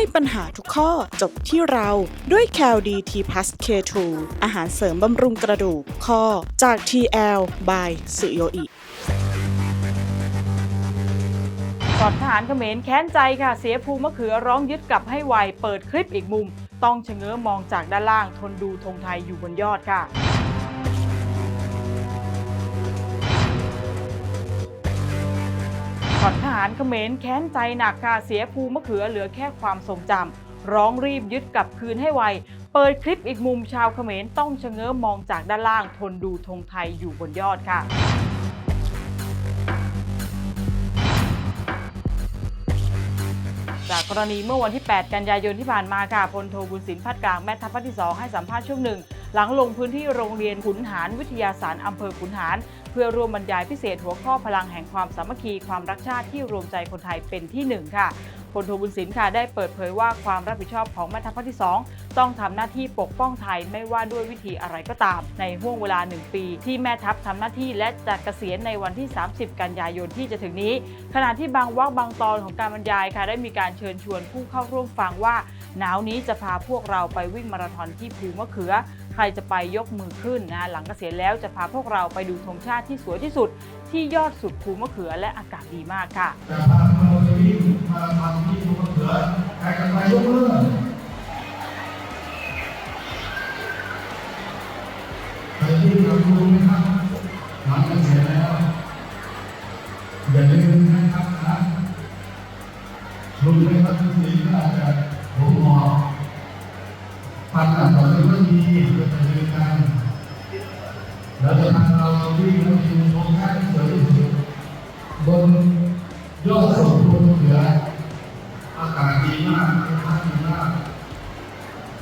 ให้ปัญหาทุกข้อจบที่เราด้วย c a l d t p l u s K2 อาหารเสริมบำรุงกระดูกข้อจาก TL by สุโยอิก่อนทหารเขมรแค้นใจค่ะ เสียภูมะเขือร้องยึดกลับให้ไว เปิดคลิปอีกมุม ต้องชะเง้อมองจากด้านล่างทนดูธงไทยอยู่บนยอดค่ะ อนทหารเขมรแค้นใจหนักค่ะเสียภูมะเขือเหลือแค่ความทรงจำร้องรีบยึดกลับคืนให้ไว เปิดคลิปอีกมุมชาวเขมรต้องชะเง้อมองจากด้านล่างทนดูธงไทยอยู่บนยอดค่ะจากกรณีเมื่อวันที่ 8 กันยายนที่ผ่านมาค่ะพลโทบุญสินพัดกลางแม่ทัพภาคที่ 2 ให้สัมภาษณ์ช่วงหนึ่ง หลังลงพื้นที่โรงเรียนขุนหารวิทยาศาสตร์อำเภอขุนหาร เพื่อร่วมบรรยายพิเศษหัวข้อพลังแห่งความสามัคคีความรักชาติที่รวมใจคนไทยเป็นที่หนึ่งค่ะพลโทบุญสินค่ะได้เปิดเผยว่าความรับผิดชอบของแม่ทัพภาคที่ 2 ต้องทำหน้าที่ปกป้องไทยไม่ว่าด้วยวิธีอะไรก็ตาม ในห่วงเวลา 1 ปี ที่แม่ทัพทำหน้าที่และจะเกษียณในวันที่ 30 กันยายนที่จะถึงนี้ ขณะที่บางวรรคบางตอนของการบรรยายค่ะได้มีการเชิญชวนผู้เข้าร่วมฟังว่า หนาวนี้จะพาพวกเราไปวิ่งมาราธอนที่ภูมะเขือ ครจะไปยกมือขึ้นนะหลังเกษียณแล้วจะพาพวกเราไปดูธงชาติที่สวยที่สุด ที่ยอดสุดภูมะเขือและอากาศดีมากค่ะจะพาเราไปวิ่งมาราธอนที่ภูมะเขือใครจะไปยกมือใครที่เราดูไหมครับ แล้วจะพาเราวิ่งแล้วดูธงชาติที่สวยที่สุดบนยอดสมบูรณ์เหนืออากาศดีมากอากาศดีมาก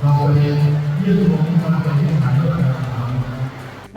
เราไปยื่นลงม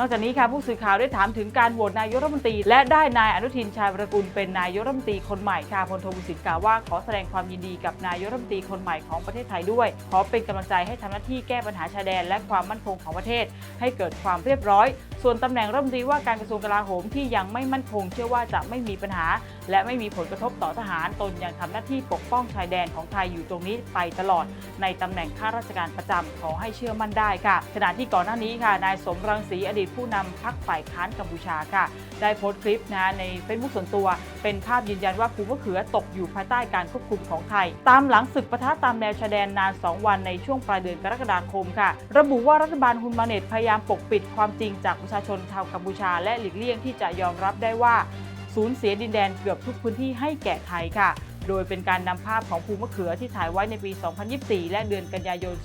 นอกจากนี้ค่ะผู้สื่อข่าวได้ถามถึงการโหวตนายกรัฐมนตรี และได้นายอนุทินชาญวรกุลเป็นนายกรัฐมนตรีคนใหม่ค่ะพลโทบุญสินกล่าวว่าขอแสดงความยินดีกับนายกรัฐมนตรีคนใหม่ของประเทศไทยด้วย ขอเป็นกำลังใจให้ทำหน้าที่แก้ปัญหาชายแดน และความมั่นคงของประเทศ ให้เกิดความเรียบร้อย ส่วนตำแหน่งรัฐมนตรีว่าการกระทรวงกลาโหมที่ยังไม่มั่นคง เชื่อว่าจะไม่มีปัญหา และไม่มีผลกระทบต่อทหารตนยังทำหน้าที่ปกป้องชายแดนของไทยอยู่ตรงนี้ไปตลอด ในตำแหน่งข้าราชการประจำขอให้เชื่อมั่นได้ค่ะขณะที่ก่อนหน้านี้ค่ะนายสมรังสีอดีตผู้นำพรรคฝ่ายค้านกัมพูชาค่ะ ได้โพสต์คลิปนะใน Facebook ส่วนตัว เป็นภาพยืนยันว่าภูมะเขือตกอยู่ภายใต้การควบคุมของไทย ตามหลังศึกปะทะตามแนวชายแดนนาน 2 วันในช่วงปลายเดือนกรกฎาคมค่ะ ระบุว่ารัฐบาลฮุนมาเนตพยายามปกปิดความจริงจากประชาชนชาวกัมพูชา และหลีกเลี่ยงที่จะยอมรับได้ว่าสูญเสียดินแดนเกือบทุกพื้นที่ให้แก่ไทยค่ะ โดยเป็นการนำภาพของภูมะเขือที่ถ่ายไว้ในปี 2024 และเดือนกันยายน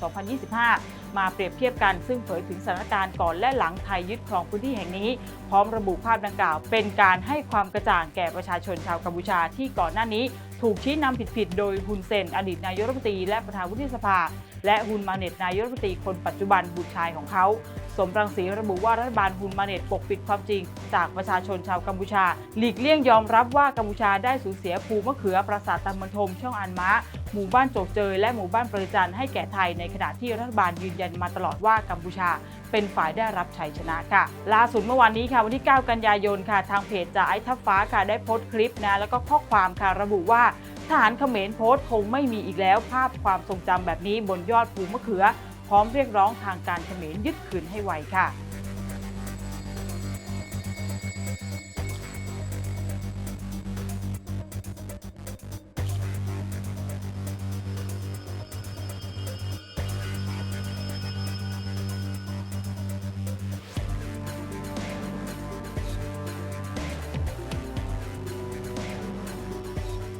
2025 มาเปรียบเทียบกัน ซึ่งเผยถึงสถานการณ์ก่อนและหลังไทยยึดครองพื้นที่แห่งนี้ พร้อมระบุภาพดังกล่าว เป็นการให้ความกระจ่างแก่ประชาชนชาวกัมพูชาที่ก่อนหน้านี้ ถูกชี้นำผิดๆโดยฮุนเซนอดีตนายกรัฐมนตรีและประธานวุฒิสภา และฮุนมาเน็ตนายกรัฐมนตรีคนปัจจุบันบุตรชายของเขา สมรังสีระบุว่ารัฐบาลฮุนมาเน็ตปกปิดความจริง จากประชาชนชาวกัมพูชา หลีกเลี่ยงยอมรับว่ากัมพูชาได้สูญเสียภูมะเขือปราสาทตำมันทมช่องอันม้าหมู่บ้านโจกเจยและหมู่บ้านประจันให้แก่ไทยในขณะที่รัฐบาลยืนยันมาตลอดว่ากัมพูชาเป็นฝ่ายได้รับชัยชนะค่ะ ล่าสุดเมื่อวานนี้ค่ะวันที่ 9 กันยายนค่ะ ทางเพจจ่าไอ้ทัพฟ้าค่ะได้โพสต์คลิปนะแล้วก็ข้อความค่ะระบุว่า ทหารเขมรโพสต์คงไม่มีอีกแล้วภาพความทรงจำแบบนี้บนยอดภูมะเขือ พร้อมเรียกร้องทางการเขมรยึดคืนให้ไวค่ะ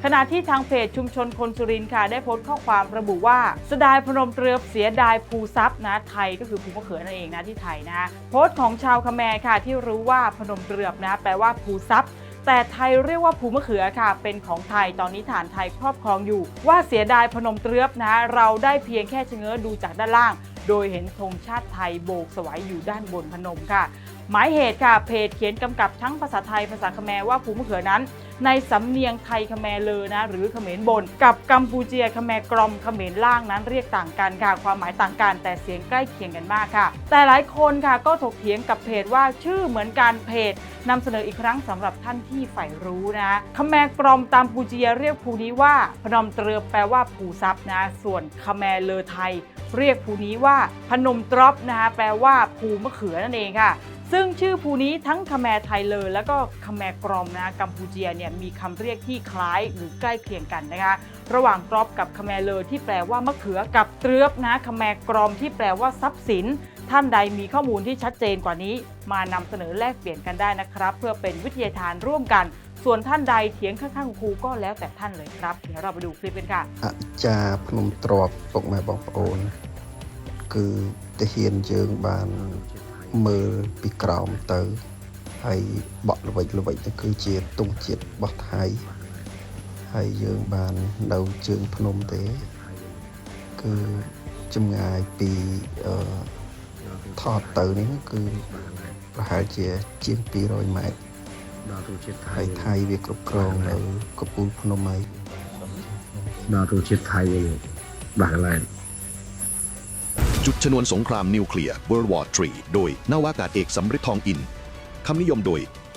ขณะที่ทางเพจชุมชนคนสุรินทร์ค่ะ ได้โพสต์ข้อความระบุว่าสดายพนมเรือเสียดายภูทรัพย์นะไทยก็คือภูมะเขือนั่นเองนะที่ไทยนะโพสต์ของชาวคแมร์ค่ะ ที่รู้ว่าพนมเรือนะแปลว่าภูทรัพย์แต่ไทยเรียกว่าภูมะเขือค่ะ เป็นของไทยตอนนี้ฐานไทยครอบครองอยู่ ว่าเสียดายพนมเตรือบนะ เราได้เพียงแค่ชะเง้อดูจากด้านล่าง โดยเห็นธงชาติไทยโบกสวยอยู่ด้านบนพนมค่ะ หมายเหตุค่ะเพจเขียนกำกับทั้งภาษาไทยภาษาคแมร์ว่าภูมะเขือนั้น ในสำเนียงไทยคแมเลอนะหรือขเขมรบน กับกัมพูเจียคแมกรอมเขมรล่างนั้นเรียกต่างกันค่ะ ความหมายต่างกัน แต่เสียงใกล้เคียงกันมากค่ะ แต่หลายคนค่ะก็ถกเถียงกับเพจว่าชื่อเหมือนกันเพจนำเสนออีกครั้งสำหรับท่านที่ใฝ่รู้นะคแมกรอมตามปูเจียเรียกภูนี้ว่าพนมเตรือแปลว่าภูทรัพย์นะส่วนคแมเลอไทย เรียกภูนี้ว่าพนมตรอปนะคะแปลว่าภูมะเขือนั่นเองค่ะ ซึ่งชื่อภูนี้ทั้งคแมไทยเลอและก็คแมกรอมนะกัมพูเจียเนี่ยมีคำเรียกที่คล้ายหรือใกล้เคียงกันนะคะระหว่างกรอบกับคแมเลอที่แปลว่ามะเขือกับเตรือบนะคแมกรอมที่แปลว่าทรัพย์สิน ท่านใดมีข้อมูลที่ชัดเจนกว่านี้ มานำเสนอแลกเปลี่ยนกันได้นะครับ เพื่อเป็นวิทยาทานร่วมกัน ส่วนท่านใดเถียงข้างๆครูก็แล้วแต่ท่านเลยครับเดี๋ยวเราไปดูคลิปกันค่ะอาจารย์พนมตรอบตกแม่บอกโอนคือตะเฮียนเจิงบาน មើលពីក្រោមទៅហើយបក់ល្វិចល្វិចទៅគឺជាទង់ជាតិរបស់ថៃហើយយើងបាននៅជើងភ្នំទេ គឺចម្ងាយពីអឺថតទៅនេះគឺប្រហែលជាជាង200ម៉ែត្រដល់រសជាតិថៃហើយថៃវាគ្រប់គ្រងនៅកពូលភ្នំហើយដល់រសជាតិថៃវិញបាក់កន្លែង จุดชนวนสงครามนิวเคลียร์ World War III โดยนาวากาศเอกสำริดทองอิน คำนิยมโดย